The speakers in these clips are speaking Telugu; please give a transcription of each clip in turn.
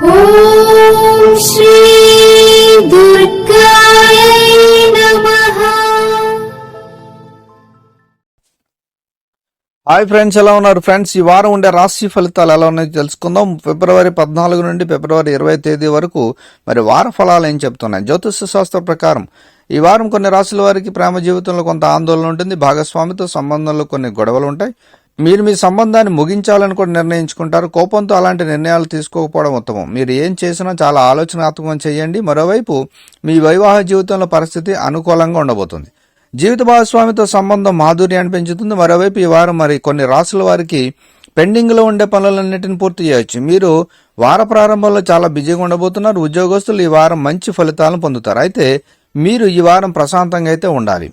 హాయ్ ఫ్రెండ్స్ ఎలా ఉన్నారు ఫ్రెండ్స్? ఈ వారం ఉండే రాశి ఫలితాలు ఎలా ఉన్నాయో తెలుసుకుందాం. ఫిబ్రవరి పద్నాలుగు నుండి ఫిబ్రవరి ఇరవై తేదీ వరకు మరి వార ఫలాలు ఏం చెప్తున్నాయి? జ్యోతిష శాస్త్ర ప్రకారం ఈ వారం కొన్ని రాశుల వారికి ప్రేమ జీవితంలో కొంత ఆందోళన ఉంటుంది. భాగస్వామితో సంబంధంలో కొన్ని గొడవలు ఉంటాయి. మీరు మీ సంబంధాన్ని ముగించాలని కూడా నిర్ణయించుకుంటారు. కోపంతో అలాంటి నిర్ణయాలు తీసుకోకపోవడం ఉత్తమం. మీరు ఏం చేసినా చాలా ఆలోచనాత్మకం చేయండి. మరోవైపు మీ వైవాహ జీవితంలో పరిస్థితి అనుకూలంగా ఉండబోతుంది. జీవిత భాగస్వామితో సంబంధం మాధుర్యాన్ని పెంచుతుంది. మరోవైపు ఈ వారం మరి కొన్ని రాసుల వారికి పెండింగ్లో ఉండే పనులన్నిటిని పూర్తి చేయొచ్చు. మీరు వార ప్రారంభంలో చాలా బిజీగా ఉండబోతున్నారు. ఉద్యోగస్తులు ఈ వారం మంచి ఫలితాలను పొందుతారు. అయితే మీరు ఈ వారం ప్రశాంతంగా అయితే ఉండాలి.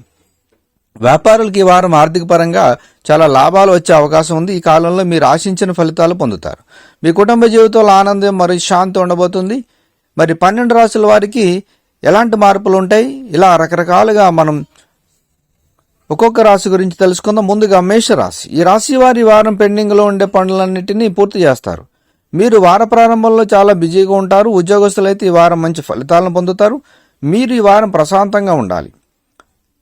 వ్యాపారులకు ఈ వారం ఆర్థిక పరంగా చాలా లాభాలు వచ్చే అవకాశం ఉంది. ఈ కాలంలో మీరు ఆశించిన ఫలితాలు పొందుతారు. మీ కుటుంబ జీవితంలో ఆనందం మరియు శాంతి ఉండబోతుంది. మరి పన్నెండు రాసుల వారికి ఎలాంటి మార్పులు ఉంటాయి? ఇలా రకరకాలుగా మనం ఒక్కొక్క రాశి గురించి తెలుసుకుందాం. ముందుగా మేషరాశి. ఈ రాశి వారి వారం పెండింగ్లో ఉండే పనులన్నింటినీ పూర్తి చేస్తారు. మీరు వార ప్రారంభంలో చాలా బిజీగా ఉంటారు. ఉద్యోగస్తులైతే ఈ వారం మంచి ఫలితాలను పొందుతారు. మీరు ఈ వారం ప్రశాంతంగా ఉండాలి.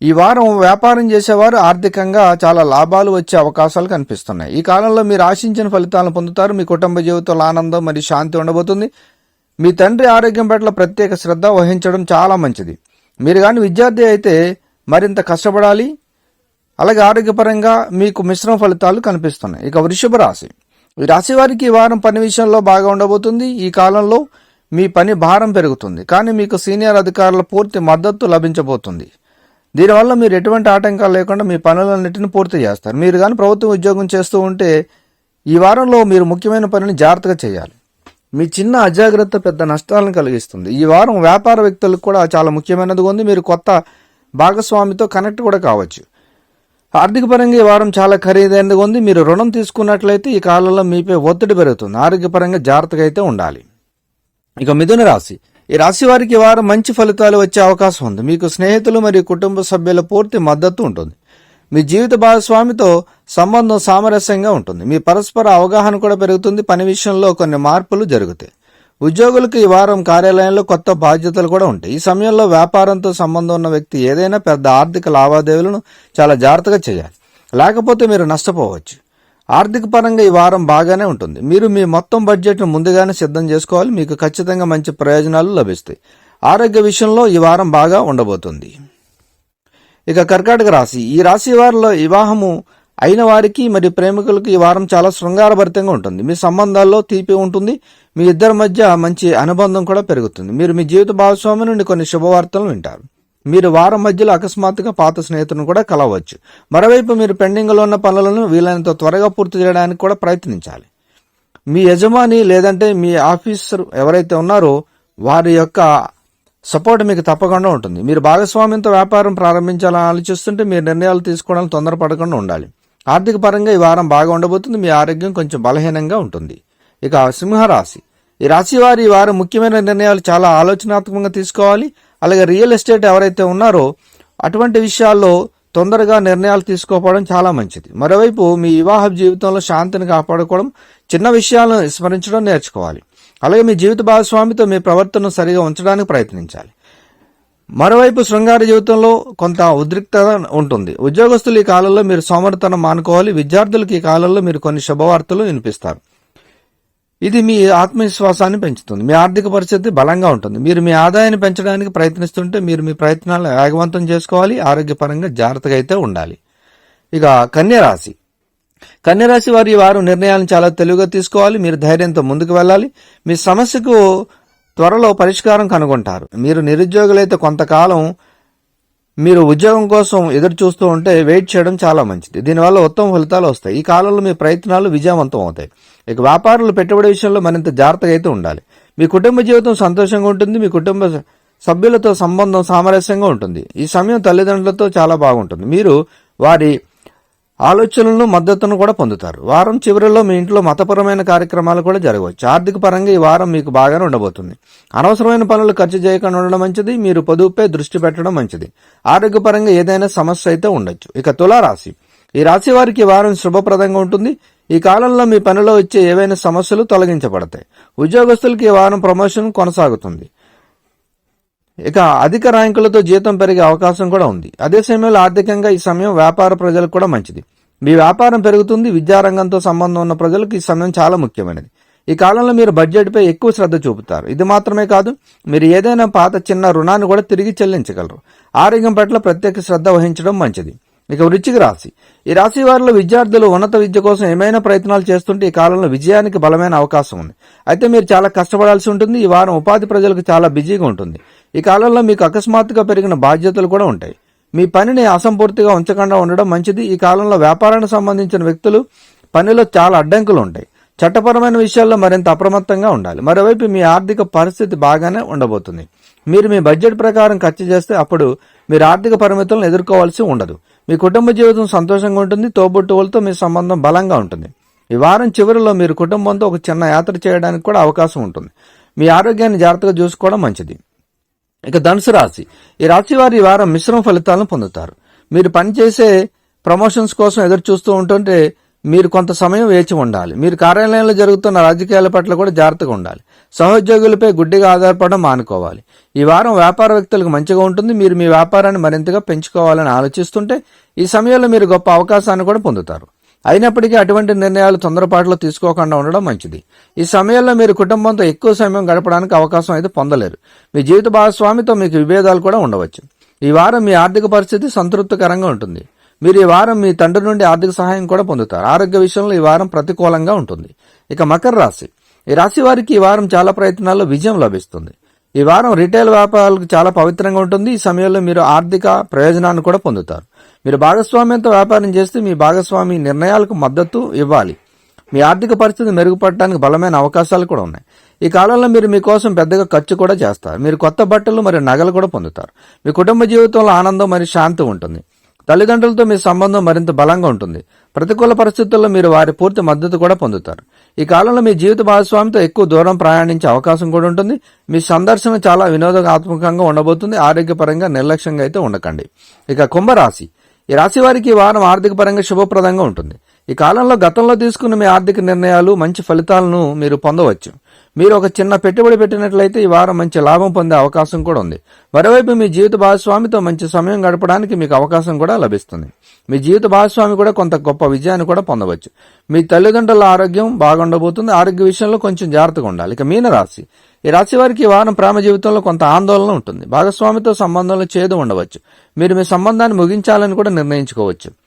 ఈ వారం వ్యాపారం చేసేవారు ఆర్థికంగా చాలా లాభాలు వచ్చే అవకాశాలు కనిపిస్తున్నాయి. ఈ కాలంలో మీరు ఆశించిన ఫలితాలను పొందుతారు. మీ కుటుంబ జీవితంలో ఆనందం మరియు శాంతి ఉండబోతుంది. మీ తండ్రి ఆరోగ్యం పట్ల ప్రత్యేక శ్రద్ధ వహించడం చాలా మంచిది. మీరు కానీ విద్యార్థి అయితే మరింత కష్టపడాలి. అలాగే ఆరోగ్యపరంగా మీకు మిశ్రమ ఫలితాలు కనిపిస్తున్నాయి. ఇక వృషభ రాశి. ఈ రాశి వారికి ఈ వారం పని విషయంలో బాగా ఉండబోతుంది. ఈ కాలంలో మీ పని భారం పెరుగుతుంది. కానీ మీకు సీనియర్ అధికారుల పూర్తి మద్దతు లభించబోతుంది. దీనివల్ల మీరు ఎటువంటి ఆటంకాలు లేకుండా మీ పనులన్నింటిని పూర్తి చేస్తారు. మీరు కానీ ప్రభుత్వ ఉద్యోగం చేస్తూ ఉంటే ఈ వారంలో మీరు ముఖ్యమైన పనిని జాగ్రత్తగా చేయాలి. మీ చిన్న అజాగ్రత్త పెద్ద నష్టాలను కలిగిస్తుంది. ఈ వారం వ్యాపార వ్యక్తులకు కూడా చాలా ముఖ్యమైనదిగా ఉంది. మీరు కొత్త భాగస్వామితో కనెక్ట్ కూడా కావచ్చు. ఆర్థిక పరంగా ఈ వారం చాలా ఖరీదైనదిగా ఉంది. మీరు రుణం తీసుకున్నట్లయితే ఈ కాలంలో మీపై ఒత్తిడి పెరుగుతుంది. ఆరోగ్యపరంగా జాగ్రత్తగా అయితే ఉండాలి. ఇక మిథున రాశి. ఈ రాశి వారికి వారు వారం మంచి ఫలితాలు వచ్చే అవకాశం ఉంది. మీకు స్నేహితులు మరియు కుటుంబ సభ్యుల పూర్తి మద్దతు ఉంటుంది. మీ జీవిత భాగస్వామితో సంబంధం సామరస్యంగా ఉంటుంది. మీ పరస్పర అవగాహన కూడా పెరుగుతుంది. పని విషయంలో కొన్ని మార్పులు జరుగుతాయి. ఉద్యోగులకు ఈ వారం కార్యాలయంలో కొత్త బాధ్యతలు కూడా ఉంటాయి. ఈ సమయంలో వ్యాపారంతో సంబంధం ఉన్న వ్యక్తి ఏదైనా పెద్ద ఆర్థిక లావాదేవీలను చాలా జాగ్రత్తగా చేయాలి. లేకపోతే మీరు నష్టపోవచ్చు. ఆర్థిక పరంగా ఈ వారం బాగానే ఉంటుంది. మీరు మీ మొత్తం బడ్జెట్ను ముందుగానే సిద్ధం చేసుకోవాలి. మీకు ఖచ్చితంగా మంచి ప్రయోజనాలు లభిస్తాయి. ఆరోగ్య విషయంలో ఈ వారం బాగా ఉండబోతుంది. ఇక కర్కాటక రాశి. ఈ రాశి వారిలో వివాహము అయిన వారికి మరియు ప్రేమికులకు ఈ వారం చాలా శృంగారభరితంగా ఉంటుంది. మీ సంబంధాల్లో తీపి ఉంటుంది. మీ ఇద్దరి మధ్య మంచి అనుబంధం కూడా పెరుగుతుంది. మీరు మీ జీవిత భాగస్వామి నుండి కొన్ని శుభవార్తలు వింటారు. మీరు వారం మధ్యలో అకస్మాత్తుగా పాత స్నేహితులను కూడా కలవచ్చు. మరోవైపు మీరు పెండింగ్లో ఉన్న పనులను వీలైనంత త్వరగా పూర్తి చేయడానికి కూడా ప్రయత్నించాలి. మీ యజమాని లేదంటే మీ ఆఫీసర్ ఎవరైతే ఉన్నారో వారి యొక్క సపోర్ట్ మీకు తప్పకుండా ఉంటుంది. మీరు భాగస్వామ్యంతో వ్యాపారం ప్రారంభించాలని ఆలోచిస్తుంటే మీ నిర్ణయాలు తీసుకోవడానికి తొందరపడకుండా ఉండాలి. ఆర్థిక పరంగా ఈ వారం బాగా ఉండబోతుంది. మీ ఆరోగ్యం కొంచెం బలహీనంగా ఉంటుంది. ఇక సింహరాశి. ఈ రాశి వారి ఈ వారం ముఖ్యమైన నిర్ణయాలు చాలా ఆలోచనాత్మకంగా తీసుకోవాలి. అలాగే రియల్ ఎస్టేట్ ఎవరైతే ఉన్నారో అటువంటి విషయాల్లో తొందరగా నిర్ణయాలు తీసుకోవడం చాలా మంచిది. మరోవైపు మీ వివాహ జీవితంలో శాంతిని కాపాడుకోవడం చిన్న విషయాలను స్మరించడం నేర్చుకోవాలి. అలాగే మీ జీవిత భాగస్వామితో మీ ప్రవర్తనను సరిగా ఉంచడానికి ప్రయత్నించాలి. మరోవైపు శృంగార జీవితంలో కొంత ఉద్రిక్తత ఉంటుంది. ఉద్యోగస్తులు ఈ కాలంలో మీరు సోమరితనం మానుకోవాలి. విద్యార్థులకు ఈ కాలంలో మీరు కొన్ని శుభవార్తలు వినిపిస్తారు. ఇది మీ ఆత్మవిశ్వాసాన్ని పెంచుతుంది. మీ ఆర్థిక పరిస్థితి బలంగా ఉంటుంది. మీరు మీ ఆదాయాన్ని పెంచడానికి ప్రయత్నిస్తుంటే మీరు మీ ప్రయత్నాలు వేగవంతం చేసుకోవాలి ఆరోగ్యపరంగా జాగ్రత్తగా అయితే ఉండాలి. ఇక కన్యరాశి కన్యరాశి వారి ఈ నిర్ణయాలను చాలా తెలివిగా తీసుకోవాలి మీరు ధైర్యంతో ముందుకు వెళ్ళాలి. మీ సమస్యకు త్వరలో పరిష్కారం కనుగొంటారు. మీరు నిరుద్యోగులైతే కొంతకాలం మీరు ఉద్యోగం కోసం ఎదురు చూస్తూ ఉంటే వెయిట్ చేయడం చాలా మంచిది. దీనివల్ల ఉత్తమ ఫలితాలు వస్తాయి. ఈ కాలంలో మీ ప్రయత్నాలు విజయవంతం అవుతాయి. ఇక వ్యాపారులు పెట్టుబడి విషయంలో మరింత జాగ్రత్తగా అయితే ఉండాలి. మీ కుటుంబ జీవితం సంతోషంగా ఉంటుంది. మీ కుటుంబ సభ్యులతో సంబంధం సామరస్యంగా ఉంటుంది. ఈ సమయం తల్లిదండ్రులతో చాలా బాగుంటుంది. మీరు వారి ఆలోచనలను మద్దతును కూడా పొందుతారు. వారం చివరిలో మీ ఇంట్లో మతపరమైన కార్యక్రమాలు కూడా జరగవచ్చు. ఆర్థిక పరంగా ఈ వారం మీకు బాగానే ఉండబోతుంది. అనవసరమైన పనులు ఖర్చు చేయకుండా ఉండడం మంచిది. మీరు పొదుపుపై దృష్టి పెట్టడం మంచిది. ఆరోగ్యపరంగా ఏదైనా సమస్య అయితే ఉండొచ్చు. ఇక తులారాశి. ఈ రాశి వారికి వారం శుభప్రదంగా ఉంటుంది. ఈ కాలంలో మీ పనిలో వచ్చే ఏవైనా సమస్యలు తొలగించబడతాయి. ఉద్యోగస్తులకి ఈ వారం ప్రమోషన్ కొనసాగుతుంది. ఇక అధిక ర్యాంకులతో జీతం పెరిగే అవకాశం కూడా ఉంది. అదే సమయంలో ఆర్థికంగా ఈ సమయం వ్యాపార ప్రజలకు కూడా మంచిది. మీ వ్యాపారం పెరుగుతుంది విద్యారంగంతో సంబంధం ఉన్న ప్రజలకు ఈ సమయం చాలా ముఖ్యమైనది. ఈ కాలంలో మీరు బడ్జెట్పై ఎక్కువ శ్రద్ధ చూపుతారు. ఇది మాత్రమే కాదు మీరు ఏదైనా పాత చిన్న రుణాన్ని కూడా తిరిగి చెల్లించగలరు. ఆరోగ్యం పట్ల ప్రత్యేక శ్రద్ధ వహించడం మంచిది. ఇక వృచ్చిక రాశి. ఈ రాశి వారిలో విద్యార్థులు ఉన్నత విద్య కోసం ఏమైనా ప్రయత్నాలు చేస్తుంటే ఈ కాలంలో విజయానికి బలమైన అవకాశం ఉంది. అయితే మీరు చాలా కష్టపడాల్సి ఉంటుంది. ఈ వారం ఉపాధి ప్రజలకు చాలా బిజీగా ఉంటుంది. ఈ కాలంలో మీకు అకస్మాత్తుగా పెరిగిన బాధ్యతలు కూడా ఉంటాయి. మీ పనిని అసంపూర్తిగా ఉంచకుండా ఉండడం మంచిది. ఈ కాలంలో వ్యాపారానికి సంబంధించిన వ్యక్తులు పనిలో చాలా అడ్డంకులు ఉంటాయి. చట్టపరమైన విషయాల్లో మరింత అప్రమత్తంగా ఉండాలి. మరోవైపు మీ ఆర్థిక పరిస్థితి బాగానే ఉండబోతుంది. మీరు మీ బడ్జెట్ ప్రకారం ఖర్చు చేస్తే అప్పుడు మీరు ఆర్థిక పరిమితులను ఎదుర్కోవాల్సి ఉండదు. మీ కుటుంబ జీవితం సంతోషంగా ఉంటుంది. తోబుట్టువులతో మీ సంబంధం బలంగా ఉంటుంది. ఈ వారం చివరిలో మీరు కుటుంబంతో ఒక చిన్న యాత్ర చేయడానికి కూడా అవకాశం ఉంటుంది. మీ ఆరోగ్యాన్ని జాగ్రత్తగా చూసుకోవడం మంచిది. ఇక ధనుసు రాశి. ఈ రాశి వారి ఈ వారం మిశ్రమ ఫలితాలను పొందుతారు. మీరు పనిచేసే ప్రమోషన్స్ కోసం ఎదురు చూస్తూ ఉంటుంటే మీరు కొంత సమయం వేచి ఉండాలి. మీరు కార్యాలయంలో జరుగుతున్న రాజకీయాల పట్ల కూడా జాగ్రత్తగా ఉండాలి. సహోద్యోగులపై గుడ్డిగా ఆధారపడడం మానుకోవాలి. ఈ వారం వ్యాపార వ్యక్తులకు మంచిగా ఉంటుంది. మీరు మీ వ్యాపారాన్ని మరింతగా పెంచుకోవాలని ఆలోచిస్తుంటే ఈ సమయంలో మీరు గొప్ప అవకాశాన్ని కూడా పొందుతారు. అయినప్పటికీ అటువంటి నిర్ణయాలు తొందరపాటులో తీసుకోకుండా ఉండడం మంచిది. ఈ సమయంలో మీరు కుటుంబంతో ఎక్కువ సమయం గడపడానికి అవకాశం అయితే పొందలేరు. మీ జీవిత భాగస్వామితో మీకు విభేదాలు కూడా ఉండవచ్చు. ఈ వారం మీ ఆర్థిక పరిస్థితి సంతృప్తికరంగా ఉంటుంది. మీరు ఈ వారం మీ తండ్రి నుండి ఆర్థిక సహాయం కూడా పొందుతారు. ఆరోగ్య విషయంలో ఈ వారం ప్రతికూలంగా ఉంటుంది. ఇక మకర రాశి. ఈ రాశి వారికి ఈ వారం చాలా ప్రయత్నాల్లో విజయం లభిస్తుంది. ఈ వారం రిటైల్ వ్యాపారాలకు చాలా పవిత్రంగా ఉంటుంది. ఈ సమయంలో మీరు ఆర్థిక ప్రయోజనాన్ని కూడా పొందుతారు. మీరు భాగస్వామ్యంతో వ్యాపారం చేస్తే మీ భాగస్వామి నిర్ణయాలకు మద్దతు ఇవ్వాలి. మీ ఆర్థిక పరిస్థితి మెరుగుపడటానికి బలమైన అవకాశాలు కూడా ఉన్నాయి. ఈ కాలంలో మీరు మీకోసం పెద్దగా ఖర్చు కూడా చేస్తారు. మీరు కొత్త బట్టలు మరియు నగలు కూడా పొందుతారు. మీ కుటుంబ జీవితంలో ఆనందం మరియు శాంతి ఉంటుంది. తల్లిదండ్రులతో మీ సంబంధం మరింత బలంగా ఉంటుంది. ప్రతికూల పరిస్థితుల్లో మీరు వారి పూర్తి మద్దతు కూడా పొందుతారు. ఈ కాలంలో మీ జీవిత భాగస్వామితో ఎక్కువ దూరం ప్రయాణించే అవకాశం కూడా ఉంటుంది. మీ సందర్శన చాలా వినోదాత్మకంగా ఉండబోతుంది. ఆరోగ్యపరంగా నిర్లక్ష్యంగా అయితే ఉండకండి. ఇక కుంభరాశి. ఈ రాశి వారికి ఈ వారం ఆర్థిక పరంగా శుభప్రదంగా ఉంటుంది. ఈ కాలంలో గతంలో తీసుకున్న మీ ఆర్థిక నిర్ణయాలు మంచి ఫలితాలను మీరు పొందవచ్చు. మీరు ఒక చిన్న పెట్టుబడి పెట్టినట్లయితే ఈ వారం మంచి లాభం పొందే అవకాశం కూడా ఉంది. మరోవైపు మీ జీవిత భాగస్వామితో మంచి సమయం గడపడానికి మీకు అవకాశం కూడా లభిస్తుంది. మీ జీవిత భాగస్వామి కూడా కొంత గొప్ప విజయాన్ని కూడా పొందవచ్చు. మీ తల్లిదండ్రుల ఆరోగ్యం బాగుండబోతుంది. ఆరోగ్య విషయంలో కొంచెం జాగ్రత్తగా ఉండాలి. ఇక మీన రాశి. ఈ రాశి వారికి ఈ వారం ప్రేమ జీవితంలో కొంత ఆందోళన ఉంటుంది. భాగస్వామితో సంబంధంలో చేదు ఉండవచ్చు. మీరు మీ సంబంధాన్ని ముగించాలని కూడా నిర్ణయించుకోవచ్చు.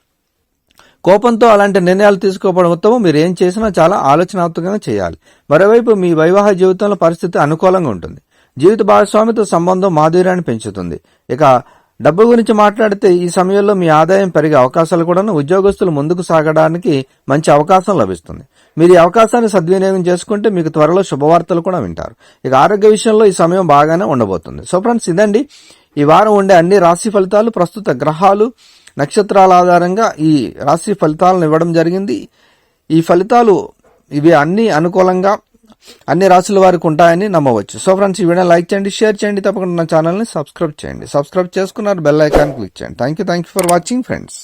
కోపంతో అలాంటి నిర్ణయాలు తీసుకోవడం ఉత్తమం. మీరు ఏం చేసినా చాలా ఆలోచనాత్మకంగా చేయాలి. మరోవైపు మీ వైవాహిక జీవితంలో పరిస్థితి అనుకూలంగా ఉంటుంది. జీవిత భాగస్వామితో సంబంధం మాధుర్యాన్ని పెంచుతుంది. ఇక డబ్బు గురించి మాట్లాడితే ఈ సమయంలో మీ ఆదాయం పెరిగే అవకాశాలు కూడా ఉద్యోగస్తులు ముందుకు సాగడానికి మంచి అవకాశం లభిస్తుంది. మీరు ఈ అవకాశాన్ని సద్వినియోగం చేసుకుంటే మీకు త్వరలో శుభవార్తలు కూడా వింటారు. ఇక ఆరోగ్య విషయంలో ఈ సమయం బాగానే ఉండబోతుంది. సో ఫ్రెండ్స్ ఇదండి. ఈ వారం ఉండే అన్ని రాశి ఫలితాలు ప్రస్తుత గ్రహాలు నక్షత్రాల ఆధారంగా ఈ రాశి ఫలితాలను ఇవ్వడం జరిగింది. ఈ ఫలితాలు ఇవి అన్ని అనుకూలంగా అన్ని రాశుల వారికి ఉంటాయని నమ్మవచ్చు. సో ఫ్రెండ్స్ ఈ వీడియో లైక్ చేయండి షేర్ చేయండి తప్పకుండా నా ఛానల్ని సబ్స్క్రైబ్ చేయండి. సబ్స్క్రైబ్ చేసుకున్నారు బెల్ ఐకాన్ క్లిక్ చేయండి. Thank you thank you for watching friends.